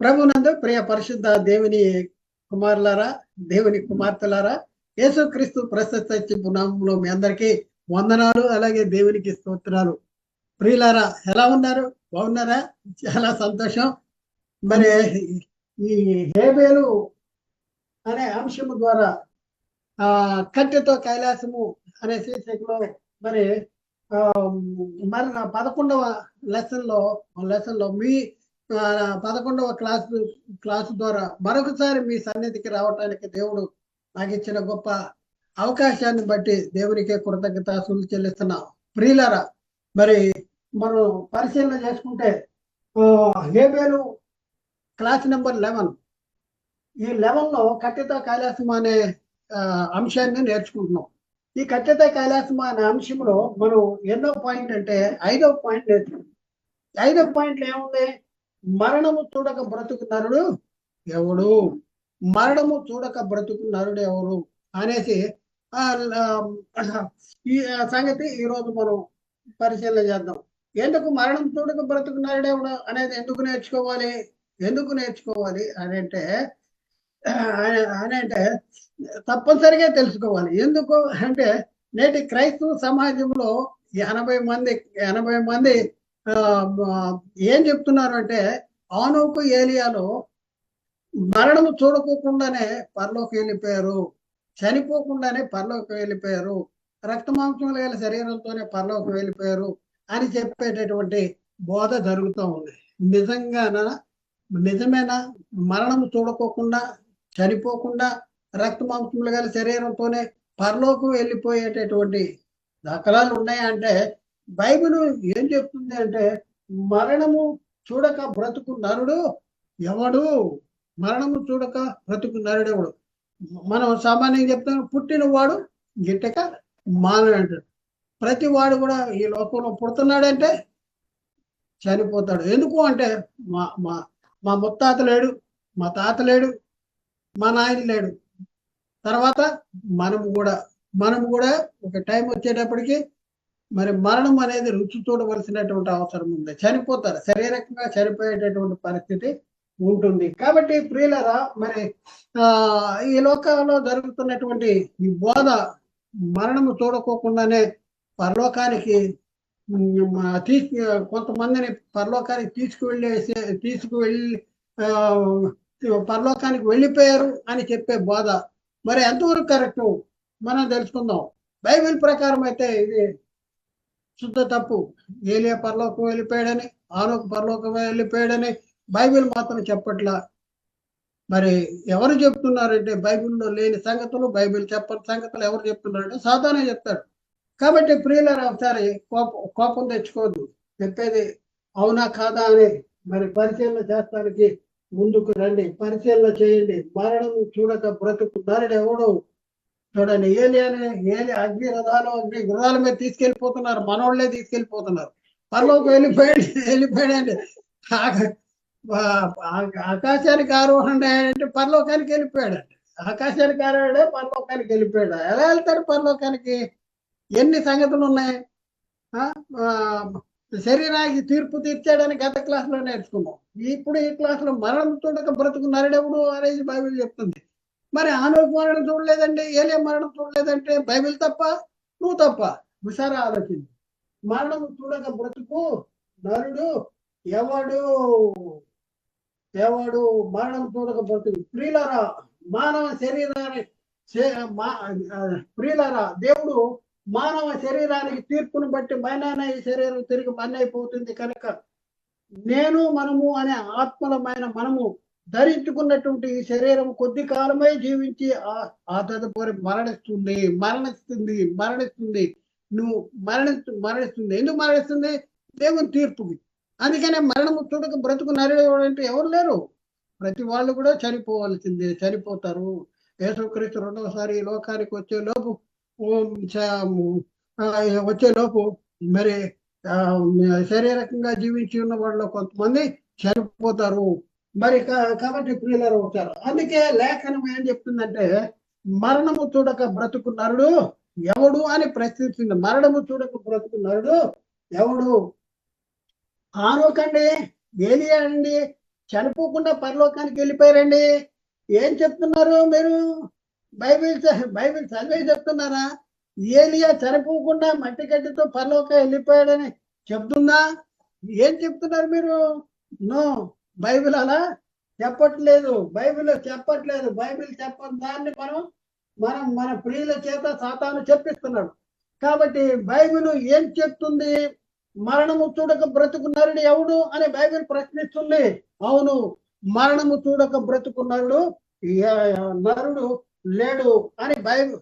ప్రభునందు ప్రియ పరిశుద్ధ దేవుని కుమారులారా దేవుని కుమార్తెలారా యేసుక్రీస్తు ప్రశస్త నామంలో మీ అందరికీ వందనాలు అలాగే దేవునికి స్తోత్రాలు. ప్రియులారా ఎలా ఉన్నారు? బాగున్నారా? చాలా సంతోషం. మరి ఈ హేబేలు అనే అంశము ద్వారా ఆ కట్టెతో కైలాసము అనే శీర్షికలో మరి ఆ మరి నా పదకొండవ లెసన్లో లెసన్లో మీ పదకొండవ క్లాస్ క్లాసు ద్వారా మరొకసారి మీ సన్నిధికి రావటానికి దేవుడు నాకు ఇచ్చిన గొప్ప అవకాశాన్ని బట్టి దేవునికే కృతజ్ఞతాసులు చెల్లిస్తున్నాం. ప్రియులరా మరి మనం పరిశీలన చేసుకుంటే ఆ, హేబేలు క్లాస్ నెంబర్ లెవెన్. ఈ లెవెన్లో కట్టిత కైలాసం అనే అంశాన్ని నేర్చుకుంటున్నాం. ఈ కట్టిత కైలాసం అనే అంశంలో మనం ఎన్నో పాయింట్ అంటే ఐదో పాయింట్ నేర్చుకుంటాం ఐదో పాయింట్లు ఏముంది? మరణము చూడక బ్రతుకు నరుడు ఎవడు? మరణము చూడక బ్రతుకు నరుడు ఎవరు? అనేసి ఆ, ఈ సంగతి ఈ రోజు మనం పరిశీలన చేద్దాం. ఎందుకు మరణం చూడక బ్రతుకు నరుడు ఎవడు అనేది ఎందుకు నేర్చుకోవాలి? ఎందుకు నేర్చుకోవాలి అని అంటే అని అంటే తప్పనిసరిగా తెలుసుకోవాలి. ఎందుకు అంటే నేటి క్రైస్తవ సమాజంలో ఎనభై మంది ఎనభై మంది ఏం చెప్తున్నారు అంటే ఆనోకు ఏలియాలో మరణము చూడకోకుండానే పరలోకి వెళ్ళిపోయారు. చనిపోకుండానే పరలోకి వెళ్ళిపోయారు. రక్తమాంసములు గల శరీరంతోనే పరలోకి వెళ్ళిపోయారు అని చెప్పేటటువంటి బోధ జరుగుతూ ఉంది. నిజంగానా? నిజమేనా? మరణము చూడకోకుండా చనిపోకుండా రక్త మాంసములు గల శరీరంతోనే పరలోకం వెళ్ళిపోయేటటువంటి దాఖలాలు ఉన్నాయంటే బైబిల్ ఏం చెప్తుంది అంటే మరణము చూడక బ్రతుకు నరుడు ఎవడు? మరణము చూడక బ్రతుకు నరుడు ఎవడు? మనం సామాన్యంగా చెప్తాం పుట్టిన వాడు గిట్టక మానడు అంటాడు. ప్రతి వాడు కూడా ఈ లోకంలో పుడుతున్నాడంటే చనిపోతాడు. ఎందుకు అంటే మా మా మా ముత్తాత లేడు మా తాత లేడు మా నాయన లేడు. తర్వాత మనము కూడా మనము కూడా ఒక టైం వచ్చేటప్పటికి మరి మరణం అనేది రుచి చూడవలసినటువంటి అవసరం ఉంది. చనిపోతారు. శారీరకంగా చనిపోయేటటువంటి పరిస్థితి ఉంటుంది. కాబట్టి ప్రియులరా మరి ఆ ఈ లోకంలో జరుగుతున్నటువంటి ఈ బోధ మరణము చూడకోకుండానే పరలోకానికి ఉమ్, కొంతమందిని పరలోకానికి తీసుకువెళ్ళేసే తీసుకువెళ్ళి పరలోకానికి వెళ్ళిపోయారు అని చెప్పే బోధ. మరి ఎంతవరకు కరెక్ట్? మనం తెలుసుకుందాం. బైబిల్ ప్రకారం అయితే ఇది శుద్ధ తప్పు. ఏలియా పరలోకం వెళ్ళిపోయాడని ఆనోకు పరలోకం వెళ్ళిపోయాడని బైబిల్ మాత్రం చెప్పట్లా. మరి ఎవరు చెప్తున్నారంటే బైబిల్లో లేని సంగతులు బైబిల్ చెప్పని సంగతులు ఎవరు చెప్తున్నారంటే సాధారణ చెప్తాడు. కాబట్టి ప్రియులరా ఒకసారి కోపం కోపం తెచ్చుకోవద్దు. చెప్పేది అవునా కాదా అని మరి పరిశీలన చేస్తానికి ముందుకు రండి. పరిశీలన చేయండి. మరణం చూడక బ్రతుకు. నరుడు ఎవడో చూడండి ఏలి అనే ఏలి అగ్ని రథాలు అగ్ని గృహాల మీద తీసుకెళ్ళిపోతున్నారు మనోళ్ళే తీసుకెళ్ళిపోతున్నారు పరలోకి వెళ్ళిపోయాడు వెళ్ళిపోయాడండి. ఆకాశానికి ఆరోహణ అంటే పరలోకానికి వెళ్ళిపోయాడు ఆకాశానికి ఆరోహణ పరలోకానికి వెళ్ళిపోయాడు. ఎలా వెళ్తాడు పరలోకానికి? ఎన్ని సంగతులు ఉన్నాయి? ఆ? ఆ, శరీరానికి తీర్పు తీర్చాడని గత క్లాస్లో నేర్చుకున్నాం. ఇప్పుడు ఈ క్లాస్లో మరణం చూడక బ్రతుకు నరడెవడు అనేది బైబిల్ చెప్తుంది. మరి ఆనోక్ మరణం చూడలేదంటే ఏలే మరణం చూడలేదంటే బైబిల్ తప్ప? నువ్వు తప్ప. హుషారా ఆలోచించి మరణం చూడక బ్రతుకు నరుడు ఎవడు? ఎవడు మరణం చూడక బ్రతుకు? ప్రియులరా మానవ శరీరాన్ని మా- ప్రియులరా దేవుడు మానవ శరీరానికి తీర్పును బట్టి మైనాన ఈ శరీరం తిరిగి మన్నైపోతుంది కనుక నేను మనము అనే ఆత్మలమైన మనము ధరించుకున్నటువంటి శరీరం కొద్ది కాలమే జీవించి ఆ- ఆ తదుపరి మరణిస్తుంది మరణిస్తుంది మరణిస్తుంది. నువ్వు మరణిస్తు మరణిస్తుంది. ఎందుకు మరణిస్తుంది? దేవుని తీర్పుకి. అందుకనే మరణము చూడక బ్రతుకు నరేవాడంటే ఎవరు లేరు? ప్రతి వాళ్ళు కూడా చనిపోవాల్సిందే చనిపోతారు. యేసుక్రీస్తు రెండవసారి లోకానికి వచ్చే లోపు వచ్చే లోపు మరి ఆ, శారీరకంగా జీవించి ఉన్న వాళ్ళు కొంతమంది చనిపోతారు. మరి కాబట్టి ప్రియులరు అవుతారు అందుకే లేఖనం ఏం చెప్తుందంటే మరణము చూడక బ్రతుకు నరుడు ఎవడు అని ప్రశ్నించింది మరణము చూడక బ్రతుకు నరుడు ఎవడు? ఆనోకండి ఏలియా అండి చనిపోకుండా పరలోకానికి వెళ్ళిపోయారండి. ఏం చెప్తున్నారు మీరు? బైబిల్ బైబిల్ చదివే చెప్తున్నారా? ఏలియా చనిపోకుండా మట్టి గడ్డితో పరలోక వెళ్ళిపోయాడని చెప్తుందా? ఏం చెప్తున్నారు మీరు? నో. బైబిల్ అలా చెప్పట్లేదు. బైబిల్ చెప్పట్లేదు. బైబిల్ చెప్పని దాన్ని మనం మనం మన ప్రియుల చేత సాతాను చెప్పిస్తున్నాడు. కాబట్టి బైబిల్ ఏం చెప్తుంది? మరణము చూడక బ్రతుకు నరుడు ఎవడు అని బైబిల్ ప్రశ్నిస్తుంది. అవును మరణము చూడక బ్రతుకు నరుడు నరుడు లేడు అని బైబిల్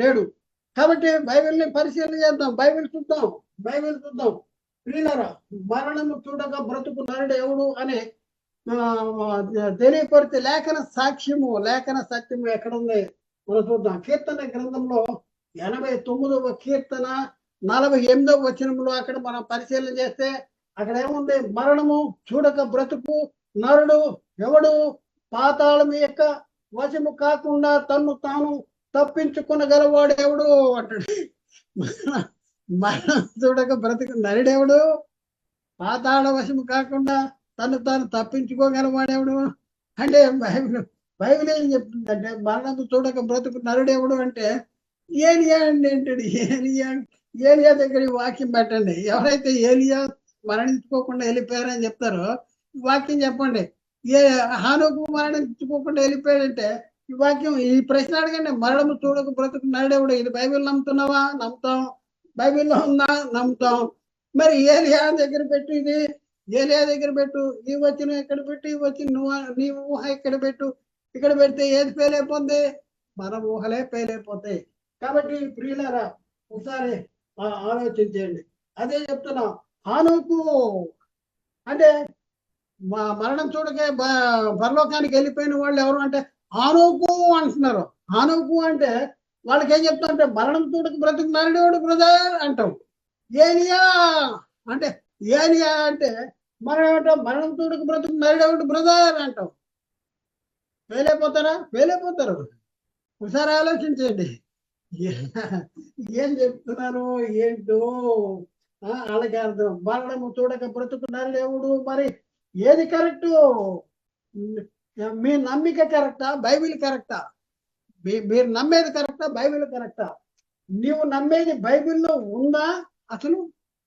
లేడు. కాబట్టి బైబిల్ని పరిశీలన చేద్దాం. బైబిల్ చూద్దాం. బైబిల్ చూద్దాం. ప్రియులరా మరణము చూడక బ్రతుకు నరుడు ఎవడు అని తెలియపరిచే లేఖన సాక్ష్యము లేఖన సత్యము ఎక్కడుంది మనం చూద్దాం. కీర్తన గ్రంథంలో ఎనభై తొమ్మిదవ కీర్తన నలభై ఎనిమిదవ వచనంలో అక్కడ మనం పరిశీలన చేస్తే అక్కడ ఏముంది? మరణము చూడక బ్రతుకు నరుడు ఎవడు? పాతాళం యొక్క వశము కాకుండా తన్ను తాను తప్పించుకునగలవాడు ఎవడు? అంటాడు. మరణం చూడక బ్రతుకు నరుడెవడు? పాతాళ వశము కాకుండా తను తాను తప్పించుకోగలవాడేవడు అంటే బైబిల్ బైబిల్ ఏం చెప్తుందంటే మరణం చూడక బ్రతుకు నరుడేవుడు అంటే ఏలియా అండి అంటాడు. ఏలియా ఏలియా దగ్గర వాక్యం పెట్టండి. ఎవరైతే ఏలియా మరణించుకోకుండా వెళ్ళిపోయారని చెప్తారో వాక్యం చెప్పండి. ఏ హానుకు మరణించుకోకుండా వెళ్ళిపోయాడంటే ఈ వాక్యం ఈ ప్రశ్న అడగండి. మరణము చూడక బ్రతుకు నరుడేవుడు? ఇది బైబిల్ నమ్ముతున్నావా? నమ్ముతాం. బైబిల్లో ఉందా? నమ్ముతాం. మరి ఏలియా దగ్గర పెట్టి ఇది. ఏలియా దగ్గర పెట్టు ఈ వచ్చిన ఎక్కడ పెట్టు ఈ వచ్చిన నువ్వు నీ ఊహ ఇక్కడ పెట్టు ఇక్కడ పెడితే ఏది ఫెయిల్ అయిపోతుంది మన ఊహలే ఫెయిల్ అయిపోతాయి. కాబట్టి ప్రియులరా ఒకసారి ఆలోచించండి అదే చెప్తున్నా హానుకు అంటే మా మరణం చూడకే పరలోకానికి వెళ్ళిపోయిన వాళ్ళు ఎవరు అంటే హానుకు అంటున్నారు. హానుకు అంటే వాళ్ళకి ఏం చెప్తారంటే మరణం చూడక బ్రతుకు నరడేవాడు బ్రదర్ అంటాం ఏలియా అంటే ఏలియా అంటే మనం ఏమంటాం మరణం చూడక బ్రతుకు నరడేవాడు బ్రదర్ అంటాం. వేలైపోతారా వేలైపోతారు ఒకసారి ఆలోచించండి. ఏం చెప్తున్నారు ఏంటో? ఆ, వాళ్ళకి అర్థం. మరణము చూడక బ్రతుకున్నారు దేవుడు మరి ఏది కరెక్ట్ మీ నమ్మిక కరెక్టా బైబిల్ కరెక్టా మీరు నమ్మేది కరెక్టా బైబిల్ కరెక్టా నీవు నమ్మేది బైబిల్లో ఉందా? అసలు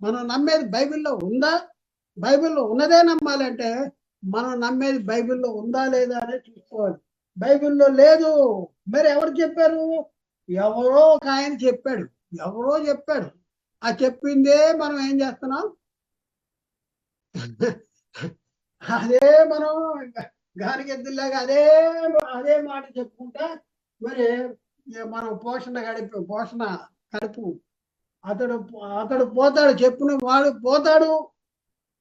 మనం నమ్మేది బైబిల్లో ఉందా? బైబిల్లో ఉన్నదే నమ్మాలంటే మనం నమ్మేది బైబిల్లో ఉందా లేదా అనేది చూసుకోవాలి. బైబిల్లో లేదు. మరి ఎవరు చెప్పారు? ఎవరో ఒక ఆయన చెప్పాడు. ఎవరో చెప్పాడు. ఆ చెప్పిందే మనం ఏం చేస్తున్నాం? అదే మనం గానికెద్దులాగా అదే అదే మాట చెప్పుకుంటా మరి మనం పోషణ గడిపి పోషణ కడుపు అతడు అతడు పోతాడు చెప్పున వాడు పోతాడు.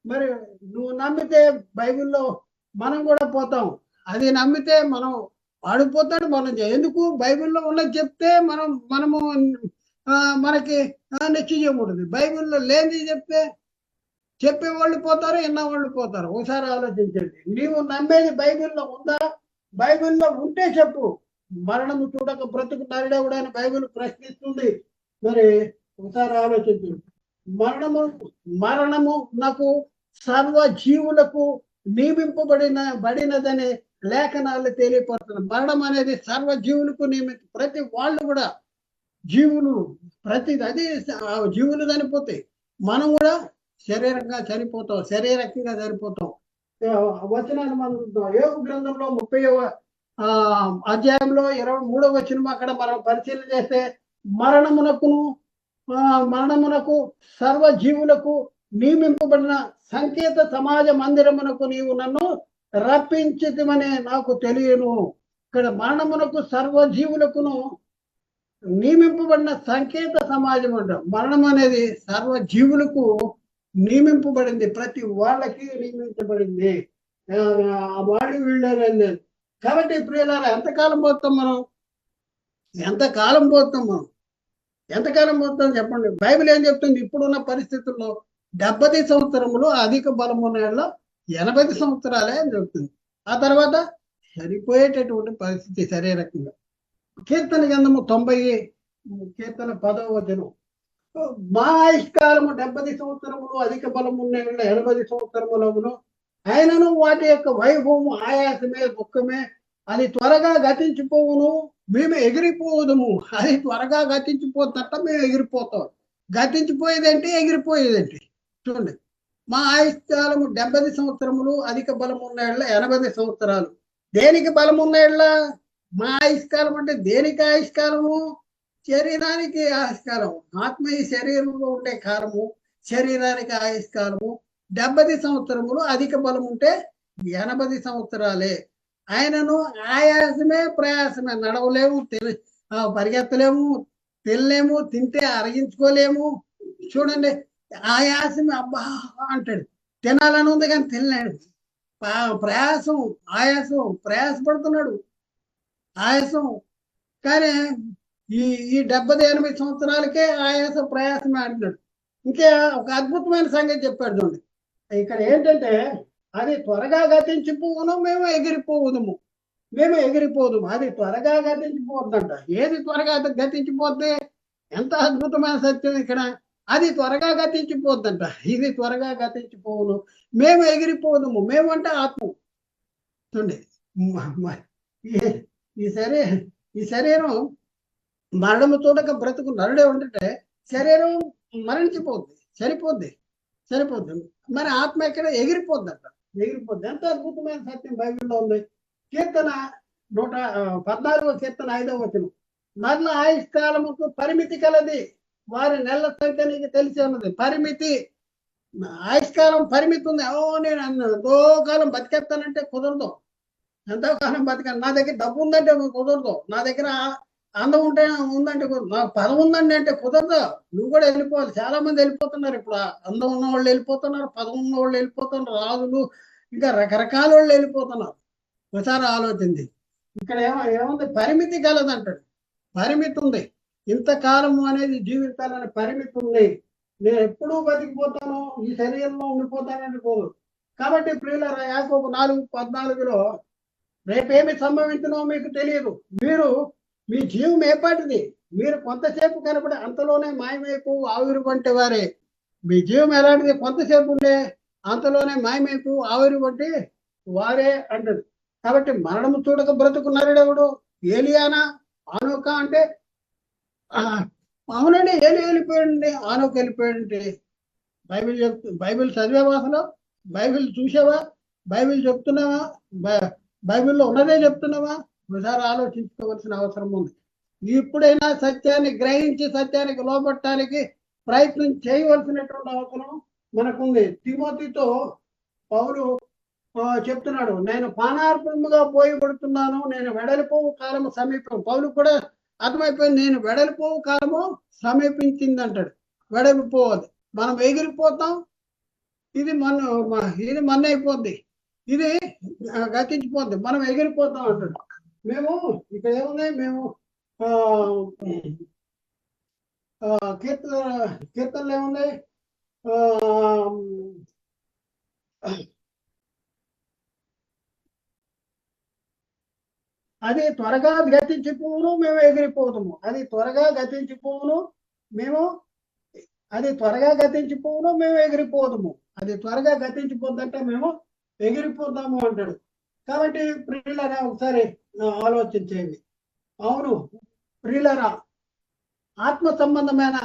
మరి నువ్వు నమ్మితే బైబిల్లో మనం కూడా పోతాం. అది నమ్మితే మనం వాడిపోతాడు మనం చే- ఎందుకు? బైబిల్లో ఉన్నది చెప్తే మనం మనము మనకి నిశ్చయం ఉంటుంది బైబిల్లో లేనిది చెప్తే చెప్పే వాళ్ళు పోతారు విన్న వాళ్ళు పోతారు. ఒకసారి ఆలోచించండి. నీవు నమ్మేది బైబిల్లో ఉందా? బైబిల్లో ఉంటే చెప్పు. మరణము చూడక బ్రతుకు నరుడెవడని బైబిల్ ప్రశ్నిస్తుంది. మరి ఒకసారి ఆలోచించండి మరణము మరణము నాకు సర్వ జీవులకు నియమింపబడిన బడినదని లేఖనాలు తెలియపడుతుంది మరణం అనేది సర్వ జీవులకు నియమిత ప్రతి వాళ్ళు కూడా జీవులు ప్రతి అది జీవులు చనిపోతాయి. మనం కూడా శరీరంగా చనిపోతాం శరీరకంగా చనిపోతాం. వచనాలు వచనాన్ని మనం చూద్దాం. యోగ గ్రంథంలో ముప్పై ఆ అధ్యాయంలో ఇరవై మూడవ వచనం అక్కడ మనం పరిశీలన చేస్తే మరణమునకును ఆ, మరణమునకు సర్వ జీవులకు నియమింపబడిన సంకేత సమాజ మందిరమునకు నీవు నన్ను రప్పించితమని నాకు తెలియను. ఇక్కడ మరణమునకు సర్వజీవులకును నియమింపబడిన సంకేత సమాజం అంట. మరణం అనేది సర్వజీవులకు నియమింపబడింది. ప్రతి వాళ్ళకి నియమించబడింది. ఆ, వాళ్ళు వీళ్ళని కాబట్టి ప్రియులారా ఎంతకాలం పోతాం మనం? ఎంతకాలం పోతాం మనం? ఎంతకాలం పోతాం చెప్పండి. బైబిల్ ఏం చెప్తుంది? ఇప్పుడున్న పరిస్థితుల్లో డెబ్బై సంవత్సరములు అధిక బలం ఉన్న ఎనభై సంవత్సరాలే జరుగుతుంది ఆ తర్వాత చనిపోయేటటువంటి పరిస్థితి శరీరకంగా కీర్తన గంధము తొంభై కీర్తన పదవ దినం మా ఆయుష్కాలము డెబ్బై సంవత్సరములు అధిక బలం ఉన్న ఎనభై సంవత్సరములను ఆయనను వాటి యొక్క వైభవము ఆయాసమే దుఃఖమే అది త్వరగా గతించిపోవును మేము ఎగిరిపోదుము. అది త్వరగా గతించిపోతట మేము ఎగిరిపోతాం. గతించిపోయేదంటే ఎగిరిపోయేదంటే. చూడండి. మా ఆయుష్కాలము డెబ్బై సంవత్సరములు అధిక బలం ఉన్న ఏళ్ళ ఎనభై సంవత్సరాలు. దేనికి బలం ఉన్న ఏళ్ళ? మా ఆయుష్కాలం అంటే దేనికి ఆయుష్కాలము? శరీరానికి ఆయుష్కాలము. ఆత్మ ఈ శరీరంలో ఉండే కాలము శరీరానికి ఆయుష్కాలము. డెబ్బై సంవత్సరములు అధిక బలం ఉంటే ఎనభై సంవత్సరాలే. ఆయనను ఆయాసమే ప్రయాసమే. నడవలేము తెలి ఆ, పరిగెత్తలేము తినలేము తింటే అరగించుకోలేము. చూడండి ఆయాసమే అబ్బా అంటాడు. తినాలని ఉంది కానీ తినలేడు. ప్రయాసం ఆయాసం ప్రయాసపడుతున్నాడు. ఆయాసం. కానీ ఈ ఈ డెబ్బై ఎనభై సంవత్సరాలకే ఆయాస ప్రయాసం ఆడినాడు ఇంకే ఒక అద్భుతమైన సంగతి చెప్పాడు చూడండి. ఇక్కడ ఏంటంటే అది త్వరగా గతించిపోవును మేము ఎగిరిపోవుదము. మేము ఎగిరిపోదుము. అది త్వరగా గతించిపోద్దంట. ఏది త్వరగా గతించిపోద్ది? ఎంత అద్భుతమైన సత్యం ఇక్కడ. అది త్వరగా గతించిపోద్దంట. ఇది త్వరగా గతించిపోవును. మేము ఎగిరిపోదుము. మేము అంటే ఆత్మ. చూడండి. ఈ- శరీ ఈ శరీరం మరణము చూడక బ్రతుకు నరుడే ఉంటే శరీరం మరణించిపోద్ది. సరిపోద్ది సరిపోద్ది మరి ఆత్మ ఎక్కడ ఎగిరిపోద్దంట. ఎగిరిపోద్ది. ఎంత అద్భుతమైన సత్యం బైబిల్లో ఉంది. కీర్తన నూట పద్నాలుగో కీర్తన ఐదవ వచనం. మరల ఆయుష్కాలముకు పరిమితి కలది. వారి నెలల సంఖ్య నీకు తెలిసి ఉన్నది. పరిమితి ఆయుష్కాలం పరిమితి ఉంది. ఓ నేను ఎంతోకాలం ఎంతో కాలం బతికేస్తానంటే కుదరదు. ఎంతో కాలం బతికాను. నా దగ్గర డబ్బు ఉందంటే కుదరదు. నా దగ్గర అందం ఉంటే ఉందంటే కుదరదు. నాకు పదం ఉందండి అంటే కుదరదు. నువ్వు కూడా వెళ్ళిపోవాలి. చాలా మంది వెళ్ళిపోతున్నారు ఇప్పుడు. అందం ఉన్న వాళ్ళు వెళ్ళిపోతున్నారు పదం ఉన్న వాళ్ళు వెళ్ళిపోతున్నారు రాజులు ఇంకా రకరకాల వాళ్ళు వెళ్ళిపోతున్నారు. ఒకసారి ఆలోచింది ఇక్కడ ఏమో ఏముంది? పరిమితి కలదంటాడు పరిమితి ఉంది. ఇంతకాలము అనేది జీవితాలని పరిమితి ఉంది. నేను ఎప్పుడూ బతికిపోతాను ఈ శరీరంలో ఉండిపోతానని కోరు కాబట్టి ప్రియుల యాకోబు నాలుగు పద్నాలుగులో రేపేమి సంభవించినో మీకు తెలియదు. మీరు మీ జీవం ఏపాటిది మీరు కొంతసేపు కనపడి అంతలోనే మాయమైపు ఆవిరి వంటి వారే. మీ జీవం ఎలాంటిది? కొంతసేపు ఉండే అంతలోనే మాయమైపు ఆవిరి వంటి వారే అంటది. కాబట్టి మరణము చూడక బ్రతుకున్నారుడెవడు ఏలియానా? ఆనోక అంటే అవునండి ఏలి వెళ్ళిపోయాడండి? ఆనోక వెళ్ళిపోయాడంటే. బైబిల్ చెప్తు బైబిల్ చదివే అసలు బైబిల్ చూసావా బైబిల్ చెప్తున్నావా? బైబిల్లో ఉన్నదే చెప్తున్నావా? ఒకసారి ఆలోచించుకోవాల్సిన అవసరం ఉంది. ఇప్పుడైనా సత్యాన్ని గ్రహించి సత్యానికి లోపట్టడానికి ప్రయత్నం చేయవలసినటువంటి అవసరం మనకుంది. తిమోతితో పౌరు చెప్తున్నాడు నేను పానార్పణముగా పోయబడుతున్నాను నేను వెడలిపోవు కాలం సమీపం. పౌలు కూడా అర్థమైపోయింది. నేను వెడలిపోవు కాలము సమీపించింది అంటాడు వెడలిపోవద్దు మనం ఎగిరిపోతాం. ఇది మన ఇది మన అయిపోద్ది. ఇది గతించిపోద్ది. మనం ఎగిరిపోతాం అంటాడు. మేము ఇక్కడ ఏమున్నాయి మేము ఆ, కీర్తన కీర్తనలు ఏమున్నాయి అది త్వరగా గతించిపోవును మేము ఎగిరిపోతాము అది త్వరగా గతించిపోవును మేము అది త్వరగా గతించిపోవును మేము ఎగిరిపోదాము. అది త్వరగా గతించిపోద్దంటే మేము ఎగిరిపోతాము అంటాడు. కాబట్టి ప్రియులరా ఒకసారి ఆ, ఆలోచించేయండి అవును ప్రియులరా ఆత్మ సంబంధమైన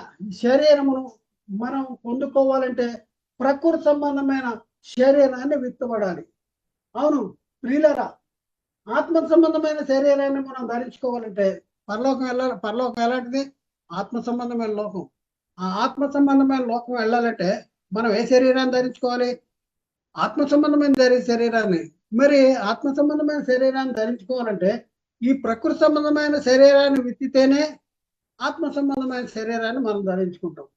శరీరమును మనం పొందుకోవాలంటే ప్రకృతి సంబంధమైన శరీరాన్ని విత్తబడాలి అవును ప్రియులరా ఆత్మ సంబంధమైన శరీరాన్ని మనం ధరించుకోవాలంటే పరలోకం వెళ్ళాలి పరలోకం ఎలాంటిది? ఆత్మ సంబంధమైన లోకం. ఆ ఆత్మ సంబంధమైన లోకం వెళ్ళాలంటే మనం ఏ శరీరాన్ని ధరించుకోవాలి? ఆత్మ సంబంధమైన ధరి శరీరాన్ని. మరి ఆత్మ సంబంధమైన శరీరాన్ని ధరించుకోవాలంటే ఈ ప్రకృతి సంబంధమైన శరీరాన్ని విత్తితేనే ఆత్మ సంబంధమైన శరీరాన్ని మనం ధరించుకుంటాం.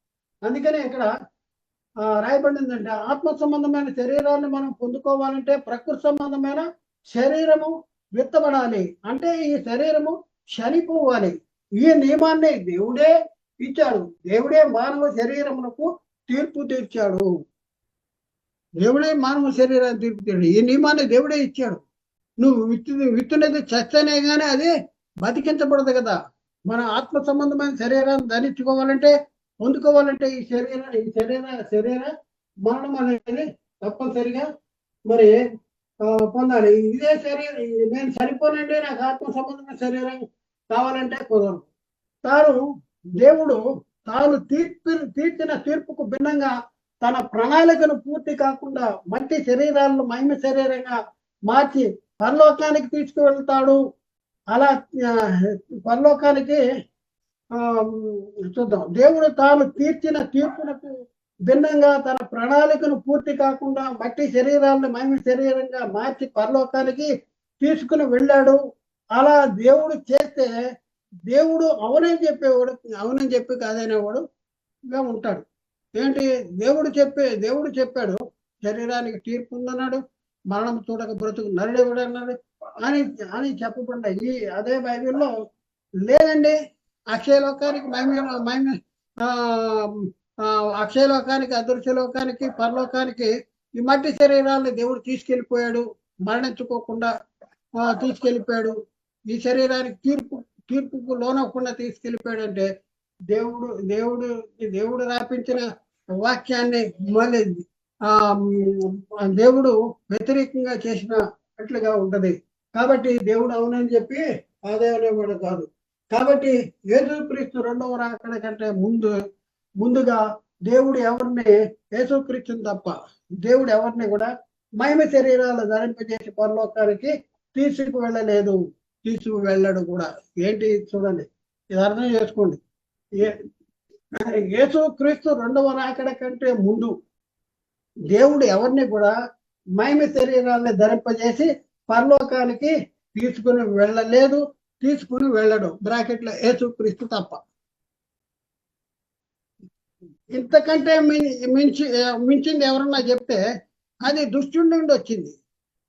అందుకనే ఇక్కడ రాయబడిందంటే ఆత్మ సంబంధమైన శరీరాన్ని మనం పొందుకోవాలంటే ప్రకృతి సంబంధమైన శరీరము విత్తబడాలి అంటే ఈ శరీరము చనిపోవాలి. ఈ నియమాన్ని దేవుడే ఇచ్చాడు. దేవుడే మానవ శరీరమునకు తీర్పు తీర్చాడు. దేవుడే మానవ శరీరాన్ని తీర్పు తీర్చాడు. ఈ నియమాన్ని దేవుడే ఇచ్చాడు. నువ్వు విత్తు విత్తునది చస్తేనే కానీ అది బతికించబడదు కదా. మన ఆత్మ సంబంధమైన శరీరాన్ని ధరించుకోవాలంటే పొందుకోవాలంటే ఈ శరీర ఈ శరీర శరీర మరణం అనేది తప్పనిసరిగా మరి పొందాలి. ఇదే శరీరం నేను సరిపోనండి నాకు ఆత్మ సంబంధమైన శరీరం కావాలంటే కుదరదు. తాను దేవుడు తాను తీర్పి తీర్చిన తీర్పుకు భిన్నంగా తన ప్రణాళికను పూర్తి కాకుండా మట్టి శరీరాలను మహిమ శరీరంగా మార్చి పరలోకానికి తీసుకువెళ్తాడు. అలా పరలోకానికి ఆ, చూద్దాం. దేవుడు తాను తీర్చిన తీర్పునకు భిన్నంగా తన ప్రణాళికను పూర్తి కాకుండా మట్టి శరీరాలను మహిమ శరీరంగా మార్చి పరలోకానికి తీసుకుని వెళ్ళాడు. అలా దేవుడు చేస్తే దేవుడు అవునని చెప్పేవాడు అవునని చెప్పి కాదనేవాడు ఇంకా ఉంటాడు. ఏంటి? దేవుడు చెప్పే దేవుడు చెప్పాడు శరీరానికి తీర్పు ఉందన్నాడు మరణం చూడక బ్రతుకు నరుడేవుడు అన్నాడు? అని అని చెప్పకుండా ఈ అదే బైబిల్లో లేదండి. అక్షయలోకానికి మహిమ మహిమ ఆ, అక్షయలోకానికి అదృశ్యలోకానికి పరలోకానికి ఈ మట్టి శరీరాన్ని దేవుడు తీసుకెళ్ళిపోయాడు మరణించుకోకుండా తీసుకెళ్ళిపోయాడు. తీసుకెళ్ళిపోయాడు ఈ శరీరానికి తీర్పు తీర్పుకు లోనవ్వకుండా తీసుకెళ్ళిపోయాడు అంటే దేవుడు దేవుడు దేవుడు రాపించిన వాక్యాన్ని మళ్ళీ ఆ దేవుడు వ్యతిరేకంగా చేసిన అట్లుగా ఉంటది. కాబట్టి దేవుడు అవునని చెప్పి అదే అనేవాడు కాదు. కాబట్టి యేసుక్రీస్తు రెండవ రాకడ కంటే ముందు ముందుగా దేవుడు ఎవరిని? యేసుక్రీస్తుని తప్ప. దేవుడు ఎవరిని కూడా మహిమ శరీరాలు ధరింపజేసి పరలోకానికి తీసుకు వెళ్ళలేదు తీసుకు వెళ్ళడు కూడా. ఏంటి? చూడండి. ఇది అర్థం చేసుకోండి. ఏ- యేసుక్రీస్తు రెండవ రాకడ కంటే ముందు దేవుడు ఎవరిని కూడా మహిమ శరీరాన్ని ధరింపజేసి పరలోకానికి తీసుకుని వెళ్ళలేదు తీసుకుని వెళ్ళడు. బ్రాకెట్లో యేసుక్రీస్తు తప్ప. ఇంతకంటే మించి మించింది ఎవరన్నా చెప్తే అది దుష్టుడి నుండి వచ్చింది.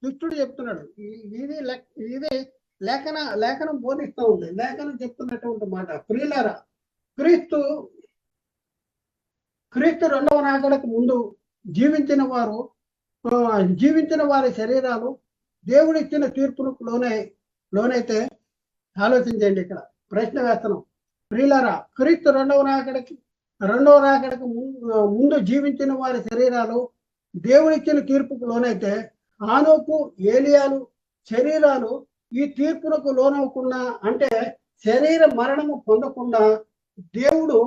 దుష్టుడు చెప్తున్నాడు. ఇది లెక్- ఇది లేఖన లేఖనం బోధిస్తూ ఉంది. లేఖనం చెప్తున్నటువంటి మాట. ప్రియులరా క్రీస్తు క్రీస్తు రెండవ నాగడకు ముందు జీవించిన వారు జీవించిన వారి శరీరాలు దేవుడిచ్చిన తీర్పులకు లోనై లోనైతే ఆలోచించండి ఇక్కడ. ప్రశ్న వేస్తున్నాం. ప్రియులరా క్రీస్తు రెండవ నాగడకి రెండవ రాకడకు ముందు ముందు జీవించిన వారి శరీరాలు దేవుడిచ్చిన తీర్పుకు లోనైతే ఆనోకు ఏలియాలు శరీరాలు ఈ తీర్పునకు లోనవకుండా అంటే శరీర మరణము పొందకుండా దేవుడు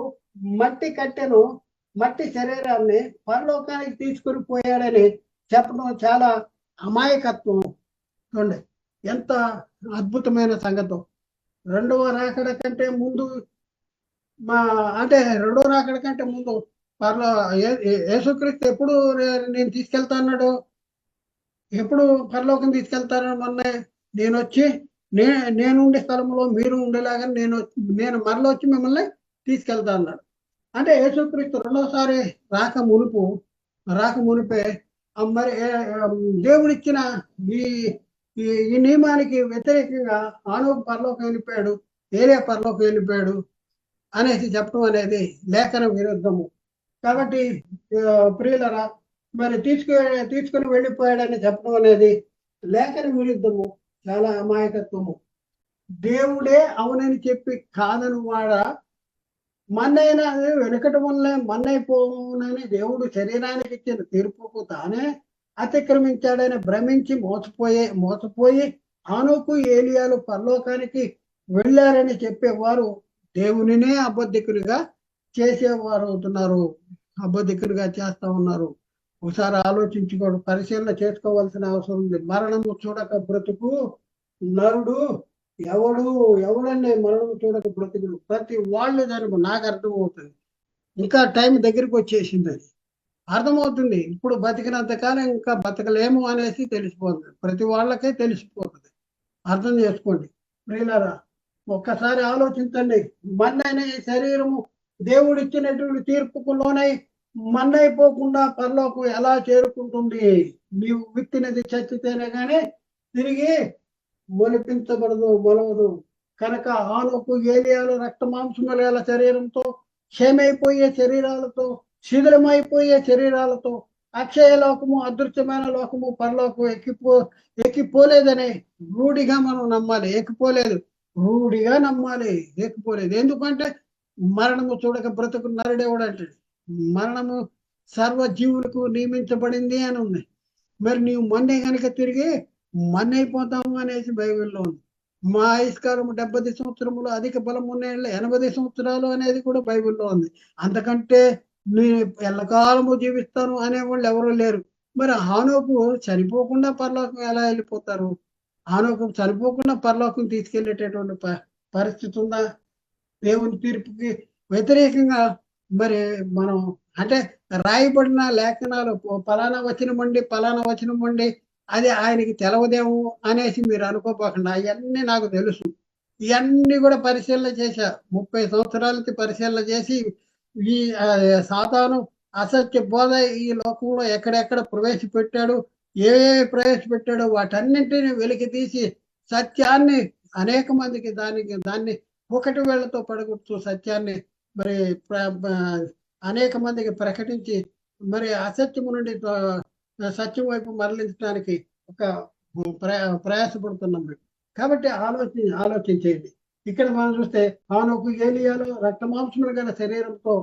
మట్టి కట్టెను మట్టి శరీరాన్ని పరలోకానికి తీసుకుని పోయాడని చెప్పడం చాలా అమాయకత్వం చూడండి ఎంత అద్భుతమైన సంగతం. రెండవ రాకడ కంటే ముందు మా అంటే రెండో రాకడ కంటే ముందు పర్లో యేసుక్రీస్తు ఎప్పుడు నేను తీసుకెళ్తా అన్నాడు? ఎప్పుడు పరలోకం తీసుకెళ్తాను మొన్న నేను వచ్చి నే నేను ఉండే స్థలంలో మీరు ఉండేలాగా నేను నేను మరల వచ్చి మిమ్మల్ని తీసుకెళ్తా అన్నాడు. అంటే యేసుక్రీస్తు రెండోసారి రాక మునుపు రాక మునిపే మరి దేవుడిచ్చిన ఈ ఈ ఈ నియమానికి వ్యతిరేకంగా ఆనవ పరలోకం వెళ్ళిపోయాడు ఏరియా పరలోకం వెళ్ళిపోయాడు అనేసి చెప్పడం అనేది లేఖన విరుద్ధము. కాబట్టి ప్రియులరా మరి తీసుకు తీసుకుని వెళ్ళిపోయాడని చెప్పడం అనేది లేఖన విరుద్ధము చాలా అమాయకత్వము. దేవుడే అవునని చెప్పి కాదని వాడ మన్నైనా వెనుకటి వల్లే మన్నైపోనని దేవుడు శరీరానికి ఇచ్చిన తీర్పుకు తానే అతిక్రమించాడని భ్రమించి మోసపోయే మోసపోయి ఆనుకు ఏలియాలు పరలోకానికి వెళ్ళారని చెప్పేవారు దేవునినే అబద్ధికునిగా చేసేవారు అవుతున్నారు. అబద్ధికునిగా చేస్తా ఉన్నారు. ఒకసారి ఆలోచించుకోడు పరిశీలన చేసుకోవాల్సిన అవసరం ఉంది. మరణము చూడక బ్రతుకు నరుడు ఎవడు ఎవడనే మరణము చూడక బ్రతుకుడు. ప్రతి వాళ్ళు దానికి నాకు అర్థమవుతుంది. ఇంకా టైం దగ్గరికి వచ్చేసింది అది. అర్థమవుతుంది. ఇప్పుడు బతికినంత కాలం ఇంకా బతకలేము అనేసి తెలిసిపోతుంది. ప్రతి వాళ్ళకే తెలిసిపోతుంది. అర్థం చేసుకోండి. ప్రియులరా ఒక్కసారి ఆలోచించండి. మన్నైన ఈ శరీరము దేవుడిచ్చినటువంటి తీర్పుకు లోనై మన్నైపోకుండా పరలోకు ఎలా చేరుకుంటుంది? నీవు విత్తినది చచ్చితేనే కానీ తిరిగి మొలిపించబడదు మొలవదు. కనుక ఆలోకు ఏలియాలు రక్త మాంసముల శరీరంతో క్షేమైపోయే శరీరాలతో శిథిలమైపోయే శరీరాలతో అక్షయ లోకము అదృశ్యమైన లోకము పరలోకము ఎక్కిపో ఎక్కిపోలేదని రూఢిగా మనం నమ్మాలి. ఎక్కిపోలేదు. రూఢిగా నమ్మాలి. ఎక్కిపోలేదు ఎందుకంటే మరణము చూడక బ్రతుకు నరుడేవాడు అంటాడు. మరణము సర్వజీవులకు నియమించబడింది అని ఉంది. మరి నీవు మొన్నే కనుక తిరిగి మన్నైపోతాము అనేసి బైబిల్లో ఉంది. మా ఆయుష్కాలం డెబ్బై సంవత్సరములు అధిక బలం ఉన్న ఎనభై సంవత్సరాలు అనేది కూడా బైబిల్లో ఉంది. అంతకంటే నేను ఎల్లకాలము జీవిస్తాను అనేవాళ్ళు ఎవరు లేరు. మరి హానోపు చనిపోకుండా పర్లోకం ఎలా వెళ్ళిపోతారు? ఆలోకం చనిపోకుండా పరలోకం తీసుకెళ్ళేటటువంటి ప- పరిస్థితి ఉందా? దేవుని తీర్పుకి వ్యతిరేకంగా మరి మనం అంటే రాయబడిన లేఖనాలు పలానా వచనం అండి పలానా వచనం అండి అది ఆయనకి తెలవదేమో అనేసి మీరు అనుకోపోకుండా. అవన్నీ నాకు తెలుసు. ఇవన్నీ కూడా పరిశీలన చేశా. ముప్పై సంవత్సరాలకి పరిశీలన చేసి ఈ సాతాను అసత్య బోధ ఈ లోకంలో ఎక్కడెక్కడ ప్రవేశపెట్టాడు? ఏ ప్రవేశపెట్టాడో వాటన్నింటినీ వెలికి తీసి సత్యాన్ని అనేక మందికి దానికి దాన్ని ఒకటి వేళ్ళతో పడగొడుతూ సత్యాన్ని మరి ప్ర- అనేక మందికి ప్రకటించి మరి అసత్యము నుండి సత్యం వైపు మరలించడానికి ఒక ప్రయా ప్రయాసపడుతున్నాం మేము. కాబట్టి ఆలోచి ఆలోచించేయండి. ఇక్కడ మనం చూస్తే ఆనొక ఏలియాలో రక్త మాంసములు గల శరీరంతో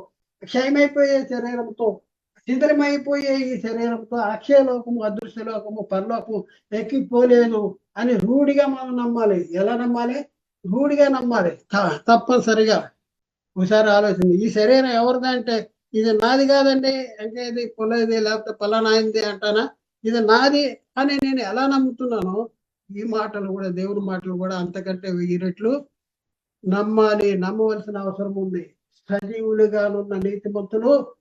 క్షయమైపోయే శరీరంతో శిథిలమైపోయే ఈ శరీరంతో అక్షయలోకము అదృశ్యలోకము పరలోకము ఎక్కిపోలేదు అని రూఢిగా మనం నమ్మాలి. ఎలా నమ్మాలి? రూఢిగా నమ్మాలి. త- తప్పనిసరిగా. ఒకసారి ఆలోచన ఈ శరీరం ఎవరిదంటే ఇది నాది కాదండి అంటే ఇది పొలది లేకపోతే పలానాయింది అంటానా? ఇది నాది అని నేను ఎలా నమ్ముతున్నానో ఈ మాటలు కూడా దేవుడి మాటలు కూడా అంతకంటే వెయ్యి రెట్లు నమ్మాలి. నమ్మవలసిన అవసరం ఉంది. సజీవులుగానున్న నీతిమంతులు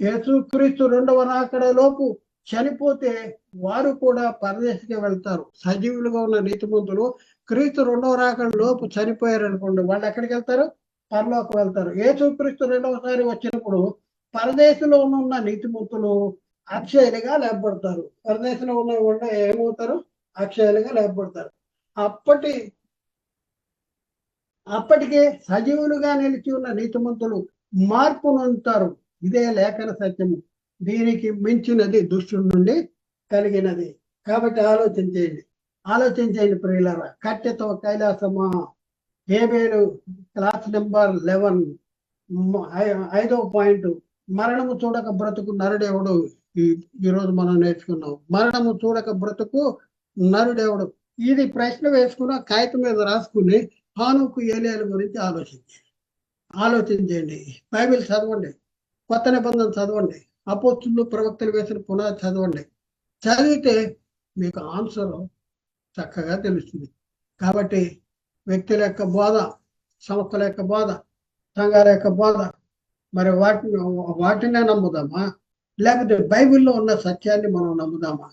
యేసుక్రీస్తు రెండవ రాకడ లోపు చనిపోతే వారు కూడా పరదేశికి వెళ్తారు. సజీవులుగా ఉన్న నీతిమంతులు క్రీస్తు రెండవ రాకడ లోపు చనిపోయారు అనుకోండి వాళ్ళు ఎక్కడికి వెళ్తారు? పరలోకి వెళ్తారు. యేసుక్రీస్తు రెండవసారి వచ్చినప్పుడు పరదేశంలో ఉన్న నీతిమంతులు అక్షయులుగా లేపబడతారు. పరదేశంలో ఉన్న వాళ్ళు ఏమవుతారు? అక్షయులుగా లేపబడతారు. అప్పటి అప్పటికే సజీవులుగా నిలిచి ఉన్న నీతిమంతులు మార్పు నొందుతారు ఇదే లేఖన సత్యము. దీనికి మించినది దుష్టుడి నుండి కలిగినది. కాబట్టి ఆలోచించేయండి ఆలోచించేయండి ప్రియులారా. కట్టెతో కైలాసమా. హేబేలు క్లాస్ నెంబర్ లెవెన్. ఐదవ పాయింట్. మరణము చూడక బ్రతుకు నరుడేవుడు. ఈ- ఈరోజు మనం నేర్చుకున్నాం. మరణము చూడక బ్రతుకు నరుడేవుడు. ఇది ప్రశ్న వేసుకున్న కాగితం మీద రాసుకుని హానుకు ఏలియాల గురించి ఆలోచించండి. ఆలోచించండి బైబిల్ చదవండి. కొత్త నిబంధన చదవండి. అపోస్తులు ప్రవక్తలు వేసిన పునాది చదవండి. చదివితే మీకు ఆన్సర్ చక్కగా తెలుస్తుంది. కాబట్టి వ్యక్తుల యొక్క బోధ సంస్థల యొక్క బోధ సంఘాల యొక్క బోధ మరి వాటిని వాటినే నమ్ముదామా? లేకపోతే బైబిల్లో ఉన్న సత్యాన్ని మనం నమ్ముదామా?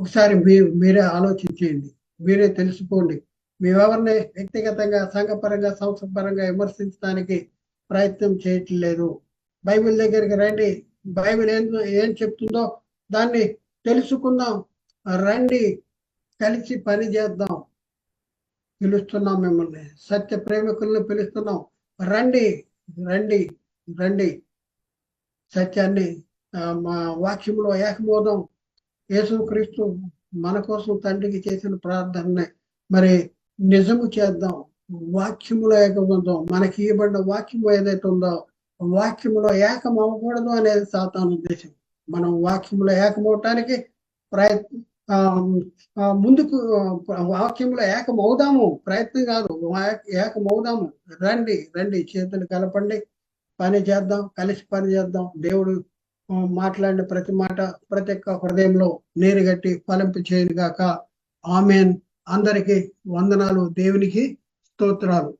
ఒకసారి మీ మీరే ఆలోచించేయండి. మీరే తెలుసుకోండి. మేమెవరిని వ్యక్తిగతంగా సంఘపరంగా సంస్థపరంగా విమర్శించడానికి ప్రయత్నం చేయట్లేదు. బైబిల్ దగ్గరికి రండి. బైబిల్ ఏం ఏం చెప్తుందో దాన్ని తెలుసుకుందాం. రండి. కలిసి పని చేద్దాం. పిలుస్తున్నాం మిమ్మల్ని. సత్య ప్రేమికులను పిలుస్తున్నాం. రండి. రండి. రండి. సత్యాన్ని మా వాక్యంలో ఏకమోదం యేసుక్రీస్తు మన కోసం తండ్రికి చేసిన ప్రార్థనని మరి నిజము చేద్దాం. వాక్యములో ఏకమవుదాం మనకి ఇవ్వబడిన వాక్యము ఏదైతే ఉందో వాక్యంలో ఏకం అవ్వకూడదు అనేది సాతాను ఉద్దేశం. మనం వాక్యంలో ఏకమవటానికి ప్రయత్నం ముందుకు వాక్యంలో ఏకం అవుదాము ప్రయత్నం కాదు. వా- ఏకం అవుదాము రండి రండి. చేతులు కలపండి. పని చేద్దాం. కలిసి పని చేద్దాం. దేవుడు మాట్లాడిన ప్రతి మాట ప్రతి ఒక్క హృదయంలో నీరు గట్టి ఫలింపు చేయను గాక ఆమెన్. అందరికీ వందనాలు. దేవునికి స్తోత్రాలు.